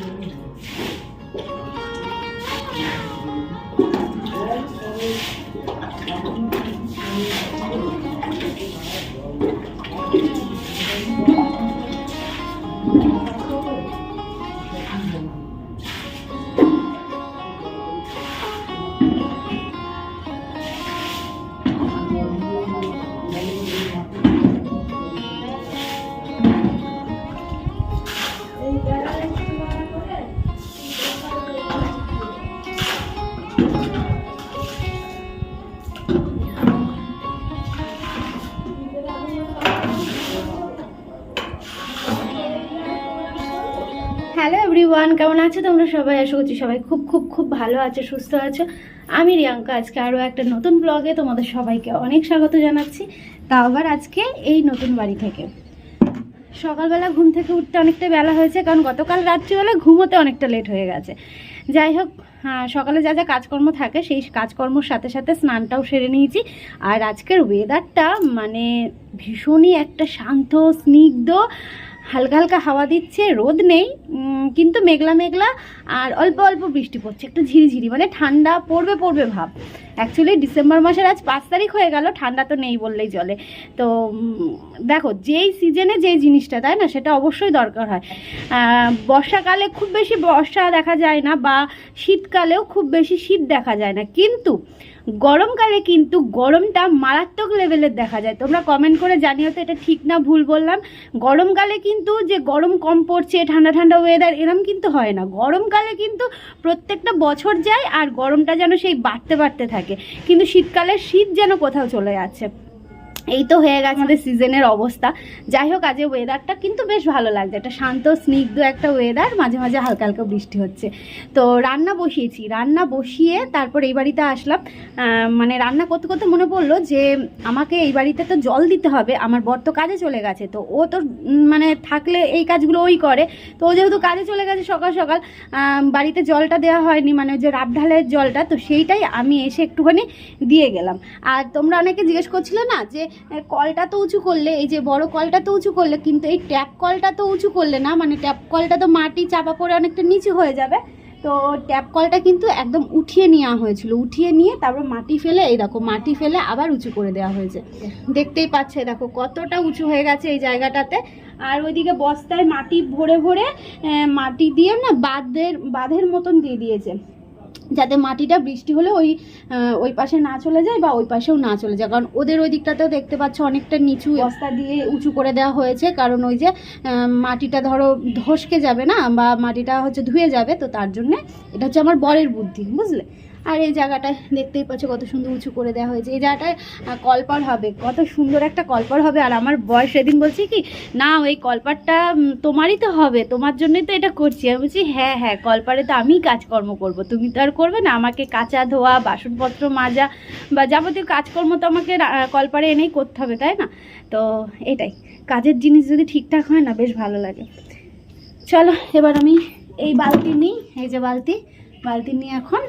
Thank you. Everyone কেমন আছো তোমরা সবাই? আশা করছি সবাই খুব খুব খুব ভালো আছো, সুস্থ আছো। আমি রিয়াঙ্কা, আজকে আরও একটা নতুন ব্লগে তোমাদের সবাইকে অনেক স্বাগত জানাচ্ছি। তাও আবার আজকে এই নতুন বাড়ি থেকে। সকালবেলা ঘুম থেকে উঠতে অনেকটা বেলা হয়েছে, কারণ গতকাল রাত্রিবেলা ঘুমোতে অনেকটা লেট হয়ে গেছে। যাই হোক সকালে যা যা কাজকর্ম থাকে, সেই কাজকর্মর সাথে সাথে স্নানটাও সেরে নিয়েছি। আর আজকের ওয়েদারটা মানে ভীষণই একটা শান্ত, স্নিগ্ধ হালকা হালকা হাওয়া দিচ্ছে রোদ নেই কিন্তু মেঘলা মেঘলা আর অল্প অল্প বৃষ্টি পড়ছে, একটু ঝিরিঝিরি মানে ঠান্ডা পড়বে পড়বে ভাব। অ্যাকচুয়ালি ডিসেম্বর মাসের আজ পাঁচ তারিখ হয়ে গেল, ঠান্ডা তো নেই বললেই চলে। তো দেখো, যেই সিজনে যেই জিনিসটা, তাই না? সেটা অবশ্যই দরকার হয়। বর্ষাকালে খুব বেশি বর্ষা দেখা যায় না, বা শীতকালেও খুব বেশি শীত দেখা যায় না। কিন্তু, গরমকালে কিন্তু গরমটা মারাত্মক লেভেলের দেখা যায়। তোমরা কমেন্ট করে জানিও তো, এটা ঠিক না ভুল বললাম। গরমকালে কিন্তু যে গরম কম পড়ছে, ঠান্ডা ঠান্ডা ওয়েদার এরম কিন্তু হয় না। গরমকালে কিন্তু প্রত্যেকটা বছর যায় আর গরমটা যেন সেই বাড়তে বাড়তে থাকে। কিন্তু শীতকালে শীত যেন কোথাও চলে যাচ্ছে। এই তো হয়ে গেছে আমাদের সিজনের অবস্থা। যাই হোক আজকে ওয়েদারটা কিন্তু বেশ ভালো লাগছে। একটা শান্ত, স্নিগ্ধ একটা ওয়েদার মাঝে মাঝে হালকা হালকা বৃষ্টি হচ্ছে। তো রান্না বসিয়েছি। রান্না বসিয়ে তারপর এই বাড়িতে আসলাম। মানে রান্না করতে করতে মনে পড়ল যে, আমাকে এই বাড়িতে তো জল দিতে হবে। আমার বর তো কাজে চলে গেছে। তো ও তো মানে থাকলে এই কাজগুলো ওই করে। তো ও যেহেতু কাজে চলে গেছে সকাল সকাল বাড়িতে জলটা দেওয়া হয়নি মানে যে রাবঢালের জলটা, তো সেইটাই আমি এসে একটুখানি দিয়ে গেলাম। আর তোমরা অনেকে জিজ্ঞেস করছিলে না যে কলটা তো উঁচু করলে, এই যে বড় কলটা তো উঁচু করলে, কিন্তু এই ট্যাপ কলটা তো উঁচু করলে না মানে ট্যাপ কলটা তো মাটি চাপা পড়ে অনেকটা নিচু হয়ে যাবে, তো ট্যাপ কলটা কিন্তু একদম উঠিয়ে নেওয়া হয়েছিল, উঠিয়ে নিয়ে তারপর মাটি ফেলে, এই দেখো, মাটি ফেলে আবার উঁচু করে দেওয়া হয়েছে। দেখতেই পাচ্ছে দেখো, কতটা উঁচু হয়ে গেছে এই জায়গাটাতে। আর ওইদিকে বস্তায় মাটি ভরে ভরে মাটি দিয়ে না বাঁধের বাঁধের মতন দিয়ে দিয়েছে। যাতে মাটিটা বৃষ্টি হলে ওই ওই পাশে না চলে যায় বা ওই পাশেও না চলে যায়। কারণ ওদের ওই দিকটাতেও দেখতে পাচ্ছ অনেকটা নিচু বস্তা দিয়ে উঁচু করে দেওয়া হয়েছে। কারণ ওই যে মাটিটা ধরো ধসকে যাবে না বা মাটিটা হচ্ছে ধুয়ে যাবে, তো তার জন্যে এটা হচ্ছে আমার বরের বুদ্ধি, বুঝলে? আর এই জায়গাটায় দেখতেই পাচ্ছ কত সুন্দর উঁচু করে দেওয়া হয়েছে। এই জায়গাটায় কলপার হবে। কত সুন্দর একটা কলপার হবে। আর আমার বয়স সেদিন বলছি কি, না, ওই কলপারটা তোমারই তো হবে। তোমার জন্যই তো এটা করছি। আমি বলছি হ্যাঁ হ্যাঁ কলপারে তো আমিই কাজকর্ম করব। তুমি তো আর করবে না। আমাকে কাঁচা ধোয়া, বাসনপত্র মাজা বা যাবতীয় কাজকর্ম তো আমাকে কলপারে এনেই করতে হবে, তাই না? তো এটাই। কাজের জিনিস যদি ঠিকঠাক হয় না, বেশ ভালো লাগে। চলো, এবার আমি এই বালতি নিই। এই যে বালতি বালতি নিয়ে এখন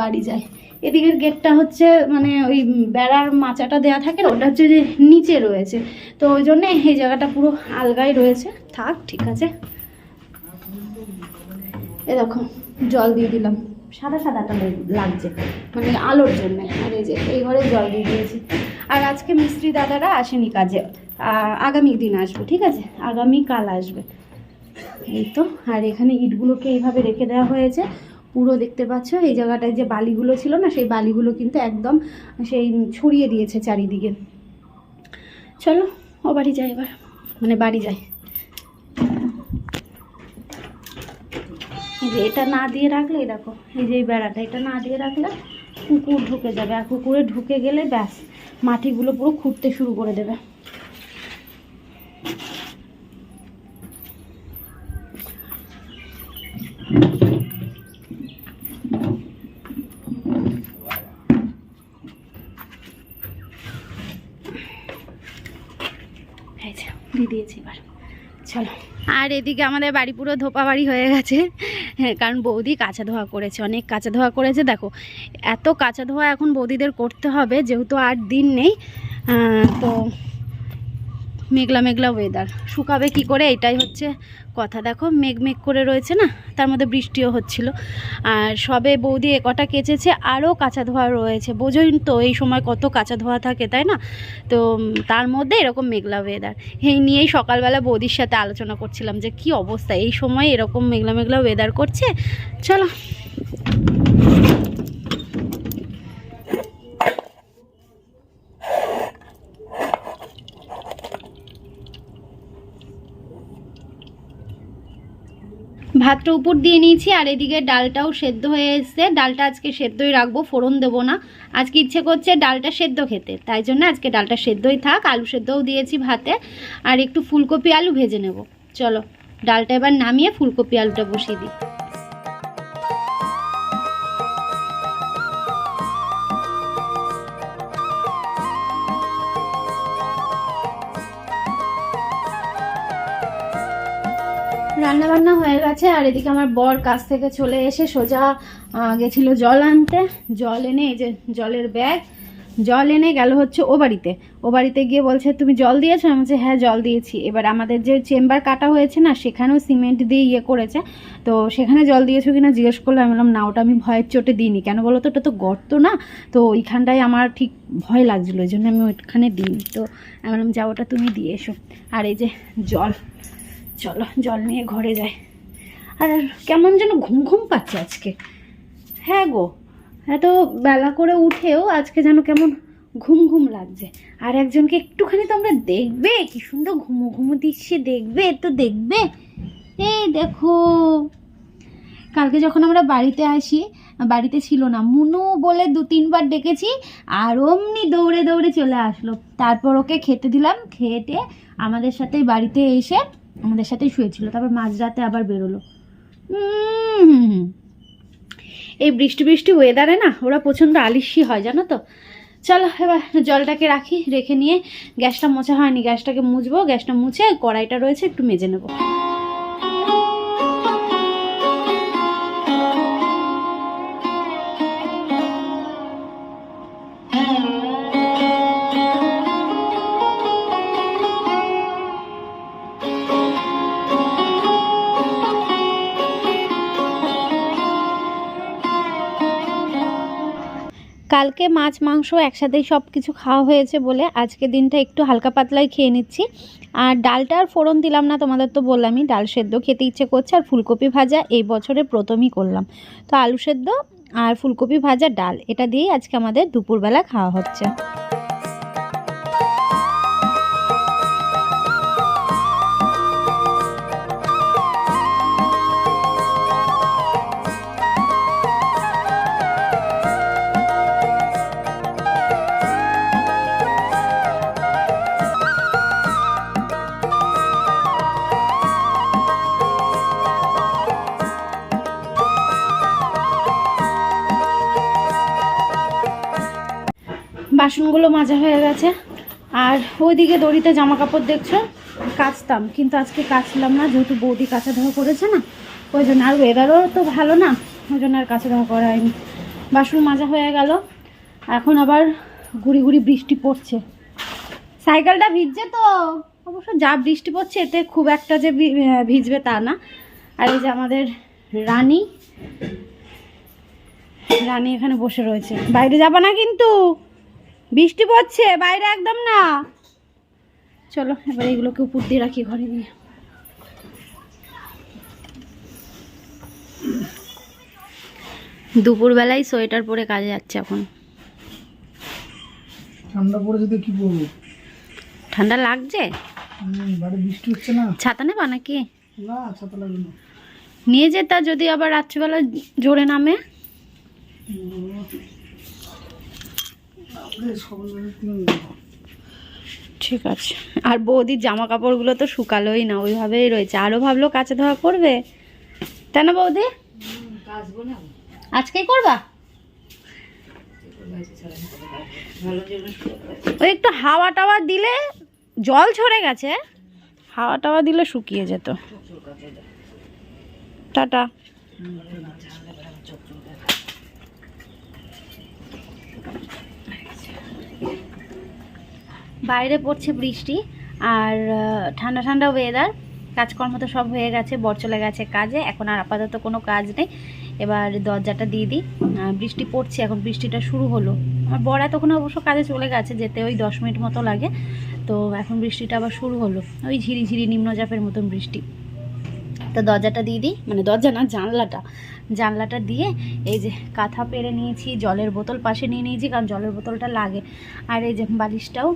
বাড়ি যাই এদিকের গেটটা হচ্ছে মানে ওই বেড়ার মাচাটা দেওয়া থাকে ওটা হচ্ছে যে নিচে রয়েছে। তো ওই জন্যে এই জায়গাটা পুরো আলগাই রয়েছে। থাক, ঠিক আছে। এ দেখো, জল দিয়ে দিলাম। সাদা সাদাটা লাগছে মানে আলোর জন্য। আর এই যে, এই ঘরে জল দিয়ে দিয়েছি। আর আজকে মিস্ত্রি দাদারা আসেনি কাজে। আগামী দিন আসবে, ঠিক আছে? আগামী কাল আসবে। এই তো, আর এখানে ইটগুলোকে এইভাবে রেখে দেওয়া হয়েছে। পুরো দেখতে পাচ্ছ, এই জায়গাটায় যে বালিগুলো ছিল না, সেই বালিগুলো কিন্তু একদম সেই ছড়িয়ে দিয়েছে চারিদিকে। চলো, ও বাড়ি যাই এবার মানে বাড়ি যাই যে এটা না দিয়ে রাখলে দেখো, এই যে এই বেড়াটা, এটা না দিয়ে রাখলে কুকুর ঢুকে যাবে, আর কুকুরে ঢুকে গেলে ব্যাস, মাটিগুলো পুরো খুঁড়তে শুরু করে দেবে। এই যে দিয়ে দিয়েছি এবার। চলো। আর এদিকে আমাদের বাড়ি পুরো ধোপা বাড়ি হয়ে গেছে। হ্যাঁ কারণ বৌদি কাঁচা ধোয়া করেছে অনেক কাঁচা ধোয়া করেছে। দেখো এত কাঁচা ধোয়া এখন বৌদিদের করতে হবে যেহেতু আর দিন নেই তো মেঘলা মেঘলা ওয়েদার শুকাবে কি করে, এটাই হচ্ছে কথা। দেখো, মেঘ মেঘ করে রয়েছে না, তার মধ্যে বৃষ্টিও হচ্ছিল। আর সবে বৌদি কটা কেচেছে, আরও কাঁচা ধোয়া রয়েছে। বোঝোই তো এই সময় কত কাঁচা ধোয়া থাকে, তাই না? তো তার মধ্যে এরকম মেঘলা ওয়েদার এই নিয়েই সকালবেলা বৌদির সাথে আলোচনা করছিলাম যে, কি অবস্থা? এই সময় এরকম মেঘলা মেঘলা ওয়েদার করছে? চলো। ভাতটা উপর দিয়ে নিয়েছি, আর এদিকে ডালটাও সেদ্ধ হয়ে এসছে। ডালটা আজকে সেদ্ধই রাখব, ফোড়ন দেবো না। আজকে ইচ্ছে করছে ডালটা সেদ্ধ খেতে, তাই জন্য আজকে ডালটা সেদ্ধই থাক। আলু সেদ্ধও দিয়েছি ভাতে, আর একটু ফুলকপি আলু ভেজে নেব। চলো, ডালটা এবার নামিয়ে ফুলকপি আলুটা বসিয়ে দিই। গেছে আর এদিকে আমার বর কাছ থেকে চলে এসে সোজা গেছিল জল আনতে। জল এনে, এই যে জলের ব্যাগ, জল এনে গেল হচ্ছে ও বাড়িতে। ও বাড়িতে গিয়ে বলছে, তুমি জল দিয়েছ? আমি বলছি হ্যাঁ জল দিয়েছি। এবার আমাদের যে চেম্বার কাটা হয়েছে না, সেখানেও সিমেন্ট দিয়ে ইয়ে করেছে। তো সেখানে জল দিয়েছ কিনা জিজ্ঞেস করলে, আমি বললাম, না, ওটা আমি ভয়ের চোটে দিইনি। কেন বলো তো? ওটা তো গর্ত না? তো ওইখানটায় আমার ঠিক ভয় লাগছিল ওই জন্য আমি ওইখানে দিইনি। তো আমি বললাম যা ওটা তুমি দিয়ে এসো। আর এই যে জল, চলো, জল নিয়ে ঘরে যাই আর কেমন যেন ঘুম ঘুম পাচ্ছে আজকে। হ্যাঁ গো এত বেলা করে উঠেও আজকে যেন কেমন ঘুম ঘুম লাগছে। আর একজনকে একটুখানি তোমরা দেখবে, কি সুন্দর ঘুমো ঘুমো দিচ্ছে, দেখবে তো দেখবে। এই দেখো, কালকে যখন আমরা বাড়িতে আসি, বাড়িতে ছিল না, মুনু বলে দু তিনবার ডেকেছি, আর অমনি দৌড়ে দৌড়ে চলে আসলো। তারপর ওকে খেতে দিলাম খেতে আমাদের সাথে বাড়িতে এসে আমাদের সাথেই শুয়েছিল, তারপর মাঝরাতে আবার বেরোলো। এই বৃষ্টি বৃষ্টি ওয়েদারে না, ওরা প্রচণ্ড আলিসি হয়, জানো তো? চলো এবার জলটাকে রাখি, রেখে নিয়ে গ্যাসটা মোছা হয়নি, গ্যাসটাকে মুছবো, গ্যাসটা মুছে কড়াইটা রয়েছে, একটু মেজে নেব। কালকে মাছ, মাংস একসাথেই সব কিছু খাওয়া হয়েছে বলে আজকে দিনটা একটু হালকা পাতলাই খেয়ে নিচ্ছি। আর ডালটা আর ফোড়ন দিলাম না, তোমাদের তো বললামই ডাল সেদ্ধ খেতে ইচ্ছে করছে। আর ফুলকপি ভাজা এই বছরে প্রথমই করলাম। তো আলু সেদ্ধ আর ফুলকপি ভাজা ডাল, এটা দিয়েই আজকে আমাদের দুপুরবেলা খাওয়া হচ্ছে। বাসনগুলো মাজা হয়ে গেছে। আর ওইদিকে দড়িতে জামা কাপড় দেখছ? কাচতাম, কিন্তু আজকে কাচলাম না, যেহেতু বৌদি কাঁচা ধোয়া করেছে না, ওই জন্য আর ওয়েদারও তো ভালো না, ওই জন্য আর কাঁচা ধোয়া করা হয়নি বাসন মাজা হয়ে গেল, এখন আবার গুড়ি গুড়ি বৃষ্টি পড়ছে। সাইকেলটা ভিজছে তো, অবশ্য যা বৃষ্টি পড়ছে, এতে খুব একটা যে ভিজবে তা না। আর এই যে আমাদের রানী রানী এখানে বসে রয়েছে। বাইরে যাবা না কিন্তু? বৃষ্টি পড়ছে বাইরে একদম না। চলো এবার এগুলোকে উপর দিয়ে রাখি ঘরে নিয়ে। দুপুরবেলায় সোয়েটার পরে কাজে যাচ্ছে এখন। ঠান্ডা পড়েছে তো কি করব ঠান্ডা লাগছে? বৃষ্টি হচ্ছে না। ছাতা নেবা নাকি? না ছাতা লাগবে না। নিয়ে যেতা যদি আবার রাত্রিবেলা জোরে নামে আমাদের সকালবেলা তিন দেবো। ঠিক আছে। আর বৌদির জামা কাপড়গুলো তো শুকালোই না, ওইভাবেই রয়েছে। আরও ভাবলো কাঁচা ধোয়া করবে। তাই না বৌদি? আজকেই করবা? ওই একটু হাওয়া টাওয়া দিলে জল ঝরে গেছে। হাওয়া টাওয়া দিলে শুকিয়ে যেত। টাটা। বাইরে পড়ছে বৃষ্টি আর ঠান্ডা ঠান্ডা ওয়েদার কাজকর্ম তো সব হয়ে গেছে, বর চলে গেছে কাজে, এখন আর আপাতত কোনো কাজ নেই। এবার দরজাটা দিয়ে দিই। বৃষ্টি পড়ছে, এখন বৃষ্টিটা শুরু হলো। আমার বর এতক্ষণ অবশ্য কাজে চলে গেছে, যেতে ওই দশ মিনিট মতো লাগে। তো এখন বৃষ্টিটা আবার শুরু হলো। ওই ঝিরি ঝিরি নিম্নচাপের মতন বৃষ্টি। তো দরজাটা দিয়ে দিই মানে দরজা না, জানলাটা। জানলাটা দিয়ে এই যে কাঁথা পেরে নিয়েছি, জলের বোতল পাশে নিয়ে নিয়েছি, কারণ জলের বোতলটা লাগে। আর এই যে বালিশটাও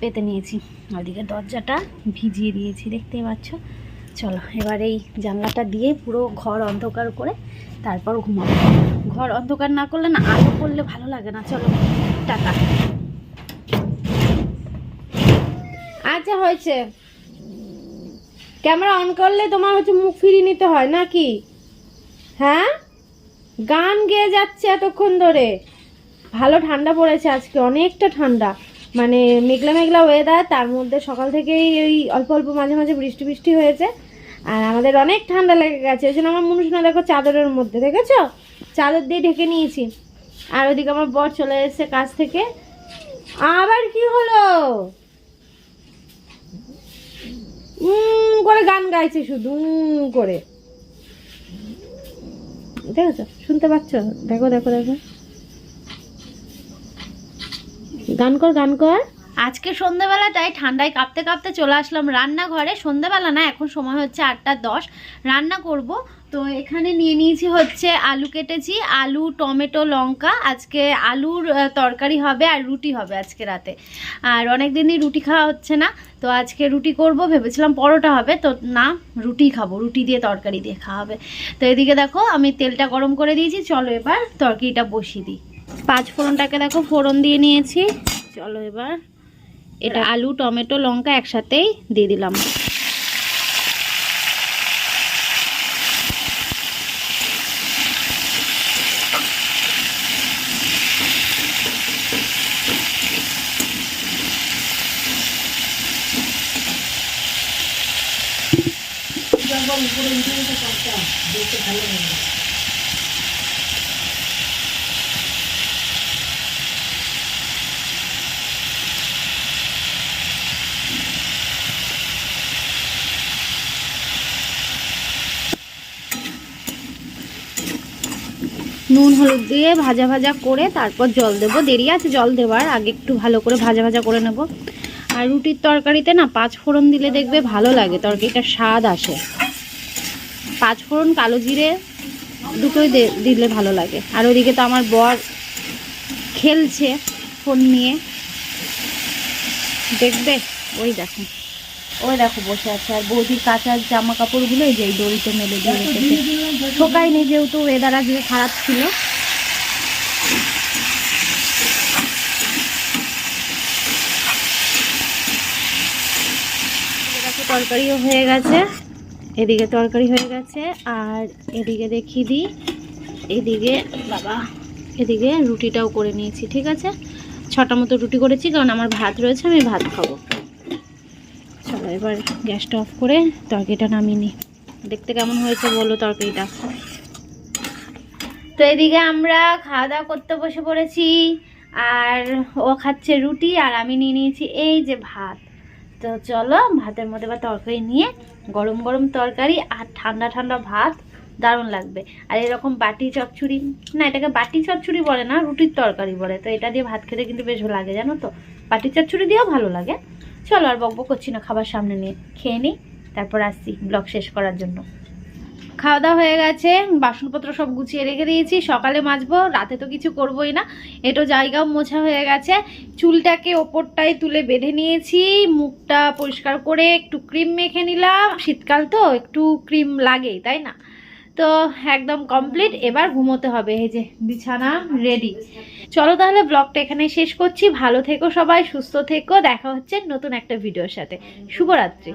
পেতে নিয়েছি। ওইদিকে দরজাটা ভিজিয়ে দিয়েছি দেখতেই পাচ্ছ? চলো, এবার এই জানলাটা দিয়ে পুরো ঘর অন্ধকার করে তারপর ঘুমাবো। ঘর অন্ধকার না করলে না, আলো করলে ভালো লাগে না। চলো টাকা আচ্ছা হয়েছে। ক্যামেরা অন করলে তোমার হচ্ছে মুখ ফিরিয়ে নিতে হয় নাকি? হ্যাঁ? গান গেয়ে যাচ্ছে এতক্ষণ ধরে। ভালো ঠান্ডা পড়েছে আজকে, অনেকটা ঠান্ডা। মানে মেঘলা মেঘলা ওয়েদার তার মধ্যে সকাল থেকেই ওই অল্প অল্প মাঝে মাঝে বৃষ্টি বৃষ্টি হয়েছে। আর আমাদের অনেক ঠান্ডা লেগে গেছে, ওই জন্য আমার মনুষনা দেখো চাদরের মধ্যে, দেখেছ? চাদর দিয়ে ঢেকে নিয়েছি। আর ওইদিকে আমার বর চলে এসেছে কাজ থেকে। আবার কি হলো? করে গান গাইছে শুধু করে। দেখেছ? শুনতে পাচ্ছ? দেখো দেখো দেখো। গান কর গান কর। আজকে সন্ধ্যাবেলাটায় ঠান্ডায় কাঁপতে কাঁপতে চলে আসলাম রান্নাঘরে। সন্ধ্যাবেলা না, এখন সময় হচ্ছে আটটা দশ। রান্না করব। তো এখানে নিয়ে নিয়েছি হচ্ছে আলু কেটেছি, আলু, টমেটো, লঙ্কা। আজকে আলুর তরকারি হবে আর রুটি হবে আজকে রাতে। আর অনেক দিনই রুটি খাওয়া হচ্ছে না। তো আজকে রুটি করব, ভেবেছিলাম পরোটা হবে। তো না, রুটি খাব। রুটি দিয়ে, তরকারি দিয়ে খাওয়া হবে। তো এদিকে দেখো, আমি তেলটা গরম করে দিয়েছি। চলো এবার তরকারিটা বসিয়ে দিই। পাঁচ ফোড়নটাকে দেখো ফোড়ন দিয়ে নিয়েছি। চলো এবার এটা আলু, টমেটো, লঙ্কা একসাথেই দিয়ে দিলাম। নুন, হলুদ দিয়ে ভাজা ভাজা করে তারপর জল দেবো। দেরি আছে জল দেওয়ার, আগে একটু ভালো করে ভাজা ভাজা করে নেব। আর রুটির তরকারিতে না পাঁচ ফোড়ন দিলে দেখবে ভালো লাগে, তরকারিটা স্বাদ আসে। পাঁচ ফোড়ন কালো জিরে দুটোই দিলে ভালো লাগে। আর ওইদিকে তো আমার বর খেলছে ফোন নিয়ে। দেখবে? ওই দেখো। ওই দেখো বসে আছে আর বৌদির কাঁচা জামা কাপড়গুলো এই যে দড়িতে মেলে দিয়ে রেখেছে। শোকায়নি যেহেতু ওয়েদার আজকে খারাপ ছিল। তরকারিও হয়ে গেছে। এদিকে তরকারি হয়ে গেছে আর এদিকে দেখিয়ে দিই এদিকে বাবা এদিকে রুটিটাও করে নিয়েছি ঠিক আছে? ছটা মতো রুটি করেছি কারণ আমার ভাত রয়েছে আমি ভাত খাব। এবার গ্যাসটা অফ করে তরকারিটা নামিয়ে নিই। দেখতে কেমন হয়েছে বলো তরকারিটা? তো এদিকে আমরা খাওয়া দাওয়া করতে বসে পড়েছি, আর ও খাচ্ছে রুটি, আর আমি নিয়ে নিয়েছি এই যে ভাত। তো চলো ভাতের মধ্যে বা তরকারি নিয়ে গরম গরম তরকারি আর ঠান্ডা ঠান্ডা ভাত দারুণ লাগবে। আর এরকম বাটি চচ্চড়ি, না এটাকে বাটি চচ্চড়ি বলে না, রুটির তরকারি বলে। তো এটা দিয়ে ভাত খেতে কিন্তু বেশ লাগে, জানো তো? বাটি চচ্চড়ি দিয়েও ভালো লাগে। চলো আর বকবক করছি না, খাবার সামনে নিয়ে। খেয়ে নিই তারপর আসছি ব্লগ শেষ করার জন্য। খাওয়া দাওয়া হয়ে গেছে, বাসনপত্র সব গুছিয়ে রেখে দিয়েছি, সকালে মাজবো, রাতে তো কিছু করবোই না। এটো জায়গাও মোছা হয়ে গেছে, চুলটাকে ওপরটায় তুলে বেঁধে নিয়েছি, মুখটা পরিষ্কার করে একটু ক্রিম মেখে নিলাম। শীতকাল তো, একটু ক্রিম লাগেই, তাই না? তো একদম কমপ্লিট এবার ঘুমোতে হবে, এই যে বিছানা রেডি চলো তাহলে ব্লগটা এখানে শেষ করছি। ভালো থেকো সবাই, সুস্থ থেকো। দেখা হচ্ছে নতুন একটা ভিডিওর সাথে। শুভরাত্রি।